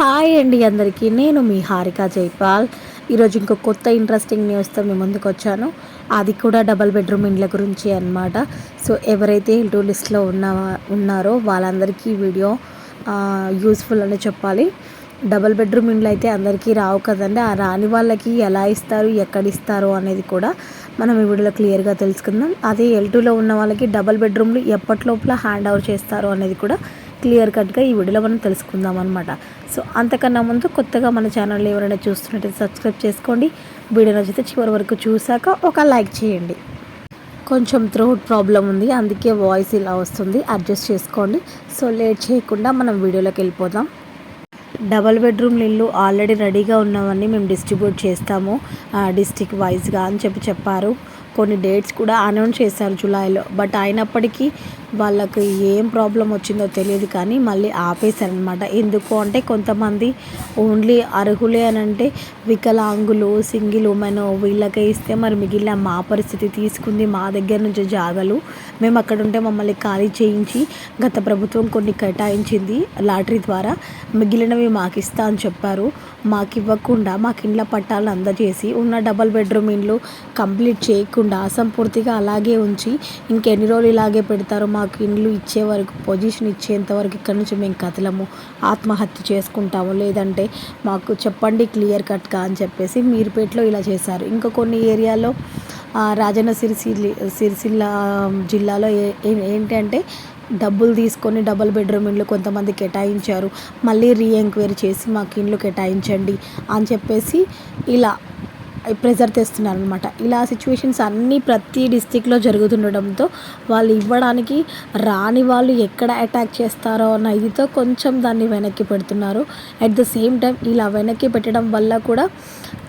Hi అండి అందరికీ. నేను మీ హారిక జైపాల్. ఈరోజు ఇంకో కొత్త ఇంట్రెస్టింగ్ న్యూస్తో మీ ముందుకు వచ్చాను. అది కూడా డబల్ బెడ్రూమ్ ఇండ్ల గురించి అన్నమాట. సో ఎవరైతే టూ లిస్ట్లో ఉన్న ఉన్నారో వాళ్ళందరికీ వీడియో యూస్ఫుల్ అని చెప్పాలి. డబల్ బెడ్రూమ్ ఇండ్లు అయితే అందరికీ రావు కదండి. ఆ రాని వాళ్ళకి ఎలా ఇస్తారు ఎక్కడ ఇస్తారు అనేది కూడా మనం ఈ వీడియోలో క్లియర్గా తెలుసుకుందాం. అదే ఎల్ టూలో ఉన్న వాళ్ళకి డబల్ బెడ్రూమ్లు ఎప్పటిలోపల హ్యాండ్ ఓవర్ చేస్తారు అనేది కూడా క్లియర్ కట్గా ఈ వీడియోలో మనం తెలుసుకుందాం అనమాట సో అంతకన్నా ముందు కొత్తగా మన ఛానల్ ఎవరైనా చూస్తున్నట్టు సబ్స్క్రైబ్ చేసుకోండి. వీడియో నచ్చితే చివరి వరకు చూసాక ఒక లైక్ చేయండి. కొంచెం త్రోట్ ప్రాబ్లం ఉంది అందుకే వాయిస్ ఇలా వస్తుంది. అడ్జస్ట్ చేసుకోండి. సో లేట్ చేయకుండా మనం వీడియోలోకి వెళ్ళిపోదాం. డబల్ బెడ్రూమ్ ఇల్లు ఆల్రెడీ రెడీగా ఉన్నవన్నీ మేము డిస్ట్రిబ్యూట్ చేస్తాము. డిస్టిక్ వైజ్గా అని చెప్పి చెప్పారు. కొన్ని డేట్స్ కూడా అనౌన్స్ చేశారు జూలైలో బట్ అయినప్పటికీ వాళ్ళకి ఏం ప్రాబ్లం వచ్చిందో తెలియదు కానీ మళ్ళీ ఆపేశారనమాట ఎందుకు అంటే కొంతమంది ఓన్లీ అర్హులే అని అంటే వికలాంగులు సింగిల్ ఉమెన్ వీళ్ళకే ఇస్తే మరి మిగిలిన మా పరిస్థితి తీసుకుంది మా దగ్గర నుంచి జాగలు. మేము అక్కడ ఉంటే మమ్మల్ని ఖాళీ చేయించి గత ప్రభుత్వం కొన్ని కేటాయించింది లాటరీ ద్వారా. మిగిలినవి మాకు ఇస్తా అని చెప్పారు. మాకు ఇవ్వకుండా మాకు ఇండ్ల పట్టాలను అందజేసి ఉన్న డబల్ బెడ్రూమ్ ఇండ్లు కంప్లీట్ చేయకుండా అసంపూర్తిగా అలాగే ఉంచి ఇంకెన్ని రోజులు ఇలాగే పెడతారు? మాకు ఇండ్లు ఇచ్చే వరకు పొజిషన్ ఇచ్చేంత వరకు ఇక్కడ నుంచి మేము కదలము ఆత్మహత్య చేసుకుంటాము. లేదంటే మాకు చెప్పండి క్లియర్ కట్గా అని చెప్పేసి మీరుపేటలో ఇలా చేశారు. ఇంకా కొన్ని ఏరియాలో రాజన్న సిరిసిల్లి సిరిసిల్ల జిల్లాలో ఏంటంటే డబ్బులు తీసుకొని డబుల్ బెడ్రూమ్ ఇండ్లు కొంతమంది కేటాయించారు. మళ్ళీ రీఎంక్వైరీ చేసి మాకు ఇండ్లు కేటాయించండి అని చెప్పేసి ఇలా ప్రెజర్ తెస్తున్నారు అనమాట ఇలా సిచ్యువేషన్స్ అన్నీ ప్రతి డిస్టిక్లో జరుగుతుండడంతో వాళ్ళు ఇవ్వడానికి రాని వాళ్ళు ఎక్కడ అటాక్ చేస్తారో అన్న ఇదితో కొంచెం దాన్ని వెనక్కి పెడుతున్నారు. అట్ ద సేమ్ టైం ఇలా వెనక్కి పెట్టడం వల్ల కూడా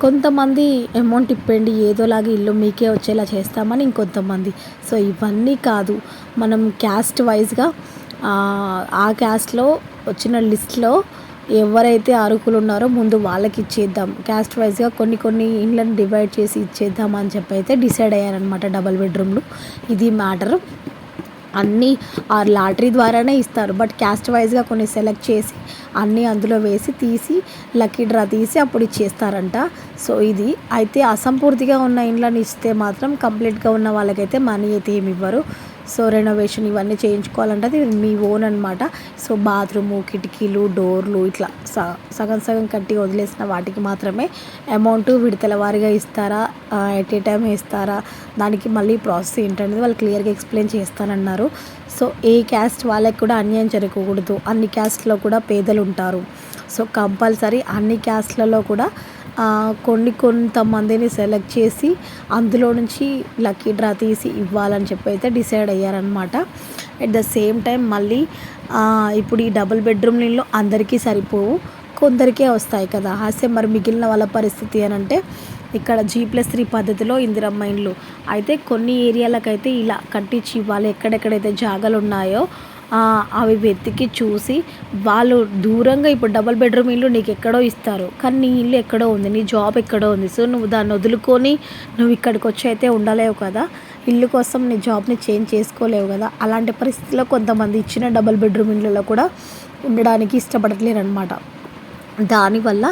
కొంతమంది అమౌంట్ ఇప్పండి ఏదోలాగా ఇల్లు మీకే వచ్చేలా చేస్తామని ఇంకొంతమంది. సో ఇవన్నీ కాదు. మనం క్యాస్ట్ వైజ్గా ఆ క్యాస్ట్లో వచ్చిన లిస్ట్లో ఎవరైతే అర్హులు ఉన్నారో ముందు వాళ్ళకి ఇచ్చేద్దాం. క్యాస్ట్ వైజ్గా కొన్ని కొన్ని ఇండ్లను డివైడ్ చేసి ఇచ్చేద్దాం అని చెప్పి అయితే డిసైడ్ అయ్యారనమాట డబల్ బెడ్రూమ్లు ఇది మ్యాటర్ అన్నీ ఆ లాటరీ ద్వారానే ఇస్తారు. బట్ క్యాస్ట్ వైజ్గా కొన్ని సెలెక్ట్ చేసి అన్నీ అందులో వేసి తీసి లక్కీ డ్రా తీసి అప్పుడు ఇచ్చేస్తారంట. సో ఇది అయితే అసంపూర్తిగా ఉన్న ఇండ్లను ఇస్తే మాత్రం కంప్లీట్గా ఉన్న వాళ్ళకైతే మనీ అయితే ఏమి ఇవ్వరు. సో రెనోవేషన్ ఇవన్నీ చేయించుకోవాలంటే అది మీ ఓన్ అనమాట సో బాత్రూము కిటికీలు డోర్లు ఇట్లా సగం సగం కట్టి వదిలేసిన వాటికి మాత్రమే అమౌంట్ విడతల వారిగా ఇస్తారా ఎట్ ఏ టైం ఇస్తారా దానికి మళ్ళీ ప్రాసెస్ ఏంటనేది వాళ్ళు క్లియర్గా ఎక్స్ప్లెయిన్ చేస్తానన్నారు. సో ఏ క్యాస్ట్ వాళ్ళకి కూడా అన్యాయం జరగకూడదు. అన్ని క్యాస్ట్లో కూడా పేదలు ఉంటారు. సో కంపల్సరీ అన్ని క్యాస్ట్లలో కూడా కొన్ని కొంతమందిని సెలెక్ట్ చేసి అందులో నుంచి లక్కీ డ్రా తీసి ఇవ్వాలని చెప్పి అయితే డిసైడ్ అయ్యారనమాట అట్ ద సేమ్ టైం మళ్ళీ ఇప్పుడు ఈ డబుల్ బెడ్రూమ్ ఇల్లు అందరికీ సరిపోవు కొందరికే వస్తాయి కదా. హాస్య మరి మిగిలిన వాళ్ళ పరిస్థితి అని అంటే ఇక్కడ జీ ప్లస్ త్రీ పద్ధతిలో ఇందిరమ్మ ఇండ్లు. అయితే కొన్ని ఏరియాలకైతే ఇలా కట్టించి ఇవ్వాలి. ఎక్కడెక్కడైతే జాగాలు ఉన్నాయో అవి వెతికి చూసి వాళ్ళు దూరంగా ఇప్పుడు డబల్ బెడ్రూమ్ ఇల్లు నీకు ఎక్కడో ఇస్తారు. కానీ నీ ఇల్లు ఎక్కడో ఉంది నీ జాబ్ ఎక్కడో ఉంది. సో నువ్వు దాన్ని వదులుకొని నువ్వు ఇక్కడికి వచ్చి అయితే ఉండలేవు కదా. ఇల్లు కోసం నీ జాబ్ని చేంజ్ చేసుకోలేవు కదా. అలాంటి పరిస్థితిలో కొంతమంది ఇచ్చిన డబల్ బెడ్రూమ్ ఇళ్ళలో కూడా ఉండడానికి ఇష్టపడట్లేరు అనమాట దానివల్ల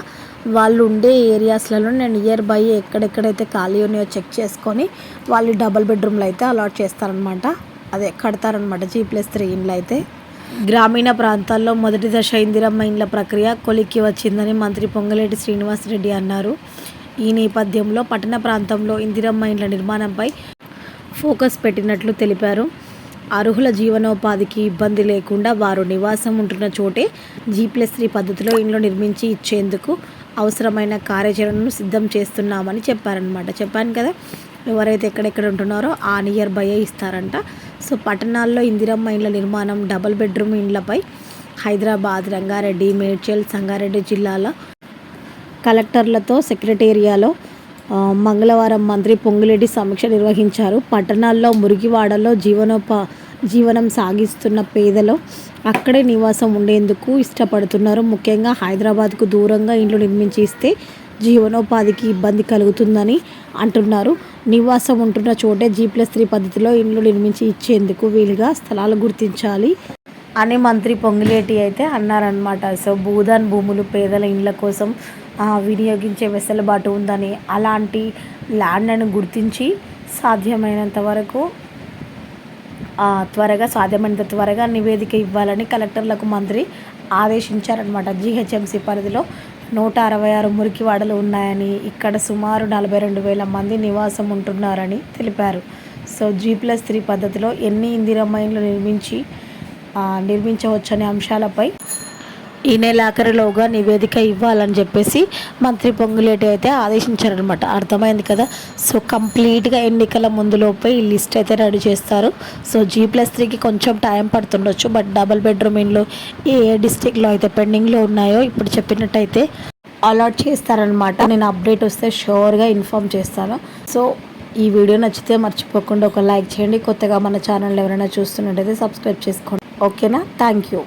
వాళ్ళు ఉండే ఏరియాస్లలో నేను నియర్ బై ఎక్కడెక్కడైతే ఖాళీ ఉన్నాయో చెక్ చేసుకొని వాళ్ళు డబల్ బెడ్రూమ్లు అయితే అలాట్ చేస్తారనమాట అదే కడతారనమాట జీ ప్లస్ త్రీ ఇండ్లు అయితే. గ్రామీణ ప్రాంతాల్లో మొదటి దశ ఇందిరమ్మ ఇండ్ల ప్రక్రియ కొలిక్కి వచ్చిందని మంత్రి పొంగలేటి శ్రీనివాసరెడ్డి అన్నారు. ఈ నేపథ్యంలో పట్టణ ప్రాంతంలో ఇందిరమ్మ ఇండ్ల నిర్మాణంపై ఫోకస్ పెట్టినట్లు తెలిపారు. అర్హుల జీవనోపాధికి ఇబ్బంది లేకుండా వారు నివాసం ఉంటున్న చోటే జీ ప్లస్ త్రీ పద్ధతిలో ఇండ్లు నిర్మించి ఇచ్చేందుకు అవసరమైన కార్యాచరణను సిద్ధం చేస్తున్నామని చెప్పారనమాట చెప్పాను కదా ఎవరైతే ఎక్కడెక్కడ ఉంటున్నారో ఆ నియర్ బై ఇస్తారంట. సో పట్టణాల్లో ఇందిరమ్మ ఇండ్ల నిర్మాణం డబుల్ బెడ్రూమ్ ఇండ్లపై హైదరాబాద్ రంగారెడ్డి మేడ్చల్ సంగారెడ్డి జిల్లాల కలెక్టర్లతో సెక్రటేరియాలో మంగళవారం మంత్రి పొంగులేటి సమీక్ష నిర్వహించారు. పట్టణాల్లో మురికివాడలో జీవనోప జీవనం సాగిస్తున్న పేదలు అక్కడే నివాసం ఉండేందుకు ఇష్టపడుతున్నారు. ముఖ్యంగా హైదరాబాద్కు దూరంగా ఇండ్లు నిర్మించి ఇస్తే జీవనోపాధికి ఇబ్బంది కలుగుతుందని అంటున్నారు. నివాసం ఉంటున్న చోటే జీ ప్లస్ త్రీ పద్ధతిలో ఇండ్లు నిర్మించి ఇచ్చేందుకు వీలుగా స్థలాలు గుర్తించాలి అని మంత్రి పొంగిలేటి అయితే అన్నారనమాట సో భూదాన్ భూములు పేదల ఇండ్ల కోసం వినియోగించే వెసులుబాటు ఉందని అలాంటి ల్యాండ్లను గుర్తించి సాధ్యమైనంత వరకు త్వరగా సాధ్యమైనంత త్వరగా నివేదిక ఇవ్వాలని కలెక్టర్లకు మంత్రి ఆదేశించారనమాట జీహెచ్ఎంసీ పరిధిలో నూట అరవై ఆరు మురికివాడలు ఉన్నాయని ఇక్కడ సుమారు నలభై రెండు వేల మంది నివాసం ఉంటున్నారని తెలిపారు. సో జీ ప్లస్ త్రీ పద్ధతిలో ఎన్ని ఇందిరమ్మ నిర్మించి నిర్మించవచ్చనే అంశాలపై ఈ నెల ఆఖరిలోగా నివేదిక ఇవ్వాలని చెప్పేసి మంత్రి పొంగులేటి అయితే ఆదేశించారనమాట అర్థమైంది కదా? సో కంప్లీట్గా ఎన్నికల ముందులోపే ఈ లిస్ట్ అయితే రెడీ చేస్తారు. సో జీ ప్లస్ త్రీకి కొంచెం టైం పడుతుండొచ్చు బట్ డబుల్ బెడ్రూమ్ ఇండ్లు ఏ ఏ డిస్టిక్లో అయితే పెండింగ్లో ఉన్నాయో ఇప్పుడు చెప్పినట్టయితే అలాట్ చేస్తారనమాట నేను అప్డేట్ వస్తే షూర్గా ఇన్ఫామ్ చేస్తాను. సో ఈ వీడియో నచ్చితే మర్చిపోకుండా ఒక లైక్ చేయండి. కొత్తగా మన ఛానల్ ఎవరైనా చూస్తున్నట్టయితే సబ్స్క్రైబ్ చేసుకోండి. ఓకేనా? Thank you.